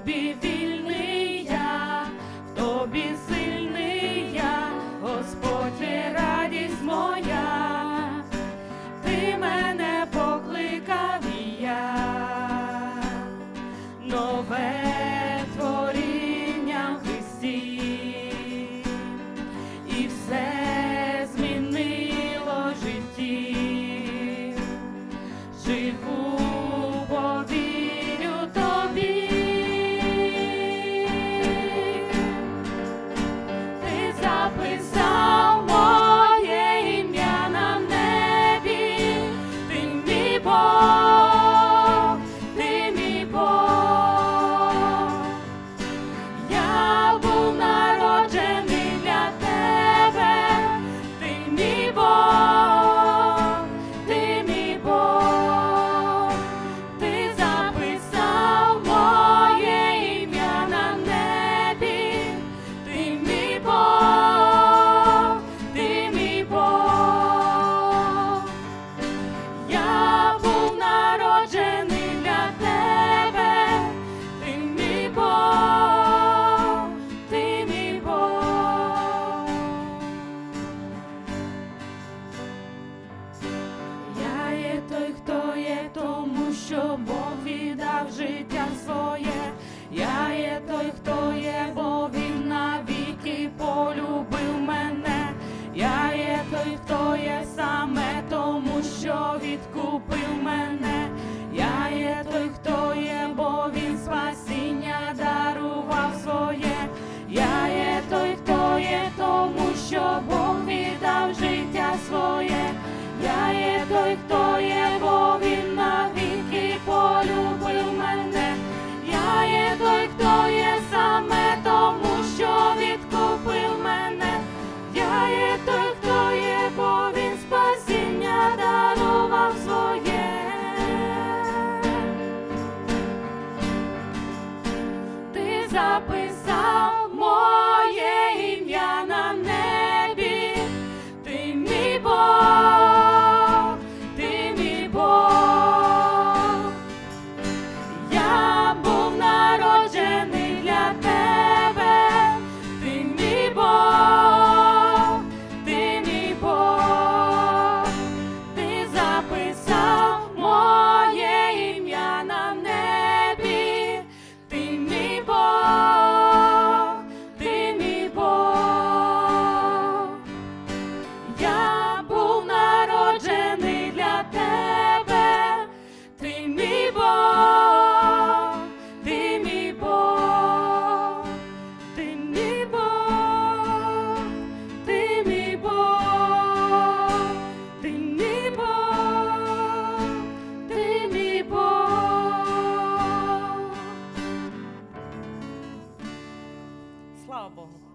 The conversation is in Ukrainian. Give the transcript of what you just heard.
тобі вільний я, в тобі син. життя своє, я є той, хто є, бо він навіки полюбив мене, я є той, хто є саме, тому що відкупив мене. coisa pensar